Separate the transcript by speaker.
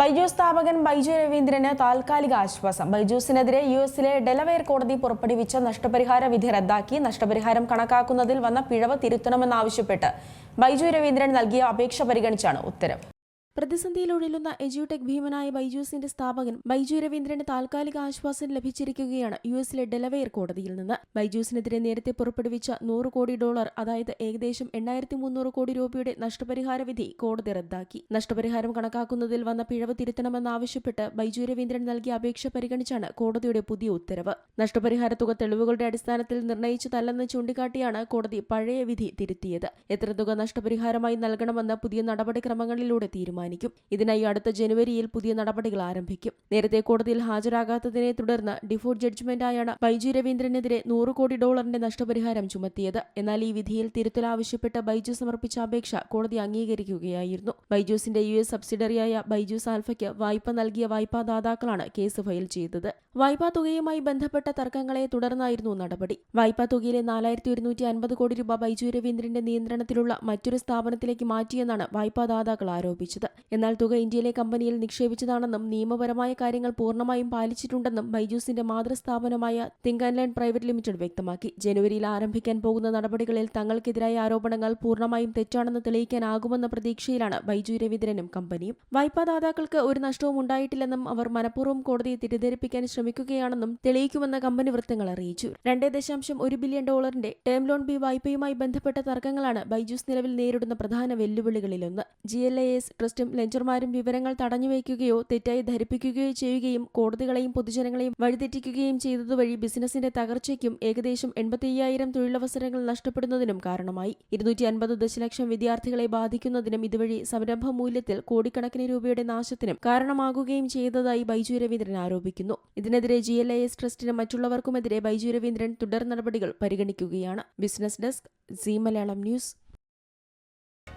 Speaker 1: ബൈജു സ്ഥാപകൻ ബൈജു രവീന്ദ്രന് താൽക്കാലിക ആശ്വാസം. ബൈജൂസിനെതിരെ യു എസിലെ ഡെലവെയർ കോടതി പുറപ്പെടുവിച്ച നഷ്ടപരിഹാര വിധി റദ്ദാക്കി. നഷ്ടപരിഹാരം കണക്കാക്കുന്നതിൽ വന്ന പിഴവ് തിരുത്തണമെന്നാവശ്യപ്പെട്ട് ബൈജു രവീന്ദ്രൻ നൽകിയ അപേക്ഷ പരിഗണിച്ചാണ് ഉത്തരവ് പ്രതിസന്ധിയിലൊഴിലുന്ന എജ്യൂടെക് ഭീമനായ ബൈജൂസിന്റെ സ്ഥാപകൻ ബൈജു രവീന്ദ്രന് താൽക്കാലിക ആശ്വാസം ലഭിച്ചിരിക്കുകയാണ് യു എസിലെ ഡെലവെയർ കോടതിയിൽ നിന്ന്. ബൈജൂസിനെതിരെ നേരത്തെ പുറപ്പെടുവിച്ച നൂറ് കോടി ഡോളർ അതായത് ഏകദേശം എണ്ണായിരത്തി മുന്നൂറ് കോടി രൂപയുടെ നഷ്ടപരിഹാര വിധി കോടതി റദ്ദാക്കി. നഷ്ടപരിഹാരം കണക്കാക്കുന്നതിൽ വന്ന പിഴവ് തിരുത്തണമെന്നാവശ്യപ്പെട്ട് ബൈജു രവീന്ദ്രൻ നൽകിയ അപേക്ഷ പരിഗണിച്ചാണ് കോടതിയുടെ പുതിയ ഉത്തരവ്. നഷ്ടപരിഹാര തുക തെളിവുകളുടെ അടിസ്ഥാനത്തിൽ നിർണയിച്ചതല്ലെന്ന് ചൂണ്ടിക്കാട്ടിയാണ് കോടതി പഴയ വിധി തിരുത്തിയത്. എത്ര തുക നഷ്ടപരിഹാരമായി നൽകണമെന്ന് പുതിയ നടപടിക്രമങ്ങളിലൂടെ തീരുമാനിക്കും. ഇതിനായി അടുത്ത ജനുവരിയിൽ പുതിയ നടപടികൾ ആരംഭിക്കും. നേരത്തെ കോടതിയിൽ ഹാജരാകാത്തതിനെ തുടർന്ന് ഡിഫോൾട്ട് ജഡ്ജ്മെന്റായാണ് ബൈജു രവീന്ദ്രനെതിരെ നൂറ് കോടി ഡോളറിന്റെ നഷ്ടപരിഹാരം ചുമത്തിയത്. എന്നാൽ ഈ വിധിയിൽ തിരുത്തൽ ആവശ്യപ്പെട്ട് ബൈജു സമർപ്പിച്ച അപേക്ഷ കോടതി അംഗീകരിക്കുകയായിരുന്നു. ബൈജൂസിന്റെ യു എസ് സബ്സിഡറിയായ ബൈജൂസ് ആൽഫയ്ക്ക് വായ്പ നൽകിയ വായ്പാദാതാക്കളാണ് കേസ് ഫയൽ ചെയ്തത്. വായ്പാ തുകയുമായി ബന്ധപ്പെട്ട തർക്കങ്ങളെ തുടർന്നായിരുന്നു നടപടി. വായ്പാ തുകയിലെ നാലായിരത്തി ഒരുന്നൂറ്റി അൻപത് കോടി രൂപ ബൈജു രവീന്ദ്രന്റെ നിയന്ത്രണത്തിലുള്ള മറ്റൊരു സ്ഥാപനത്തിലേക്ക് മാറ്റിയെന്നാണ് വായ്പാദാതാക്കൾ ആരോപിച്ചത്. എന്നാൽ തുക ഇന്ത്യയിലെ കമ്പനിയിൽ നിക്ഷേപിച്ചതാണെന്നും നിയമപരമായ കാര്യങ്ങൾ പൂർണമായും പാലിച്ചിട്ടുണ്ടെന്നും ബൈജൂസിന്റെ മാതൃസ്ഥാപനമായ തിങ്ക് ആൻഡ് പ്രൈവറ്റ് ലിമിറ്റഡ് വ്യക്തമാക്കി. ജനുവരിയിൽ ആരംഭിക്കാൻ പോകുന്ന നടപടികളിൽ തങ്ങൾക്കെതിരായ ആരോപണങ്ങൾ പൂർണമായും തെറ്റാണെന്ന് തെളിയിക്കാനാകുമെന്ന പ്രതീക്ഷയിലാണ് ബൈജു രവീന്ദ്രനും കമ്പനിയും. വായ്പാദാതാക്കൾക്ക് ഒരു നഷ്ടവും ഉണ്ടായിട്ടില്ലെന്നും അവർ മനഃപൂർവം കോടതിയെ തെറ്റിദ്ധരിപ്പിക്കാൻ ശ്രമിക്കുകയാണെന്നും തെളിയിക്കുമെന്ന് കമ്പനി വൃത്തങ്ങൾ അറിയിച്ചു. രണ്ടേ ദശാംശം ഒരു ബില്യൺ ഡോളറിന്റെ ടേം ലോൺ ബി വായ്പയുമായി ബന്ധപ്പെട്ട തർക്കങ്ങളാണ് ബൈജൂസ് നിലവിൽ നേരിടുന്ന പ്രധാന വെല്ലുവിളികളിലൊന്ന്. ജി എൽ എ എസ് ട്രസ്റ്റും ലെഞ്ചർമാരും വിവരങ്ങൾ തടഞ്ഞുവയ്ക്കുകയോ തെറ്റായി ധരിപ്പിക്കുകയോ ചെയ്യുകയും കോടതികളെയും പൊതുജനങ്ങളെയും വഴിതെറ്റിക്കുകയും ചെയ്തതുവഴി ബിസിനസിന്റെ തകർച്ചയ്ക്കും ഏകദേശം എൺപത്തിയ്യായിരം തൊഴിലവസരങ്ങൾ നഷ്ടപ്പെടുന്നതിനും കാരണമായി. ഇരുന്നൂറ്റി അൻപത് ദശലക്ഷം വിദ്യാർത്ഥികളെ ബാധിക്കുന്നതിനും ഇതുവഴി സംരംഭ മൂല്യത്തിൽ കോടിക്കണക്കിന് രൂപയുടെ നാശത്തിനും കാരണമാകുകയും ചെയ്തതായി ബൈജു രവീന്ദ്രൻ ആരോപിക്കുന്നു. ഇതിനെതിരെ ജി എൽ ഐ എസ് ട്രസ്റ്റിനും മറ്റുള്ളവർക്കുമെതിരെ ബൈജു രവീന്ദ്രൻ തുടർ നടപടികൾ പരിഗണിക്കുകയാണ്. Business desk C Malayalam news.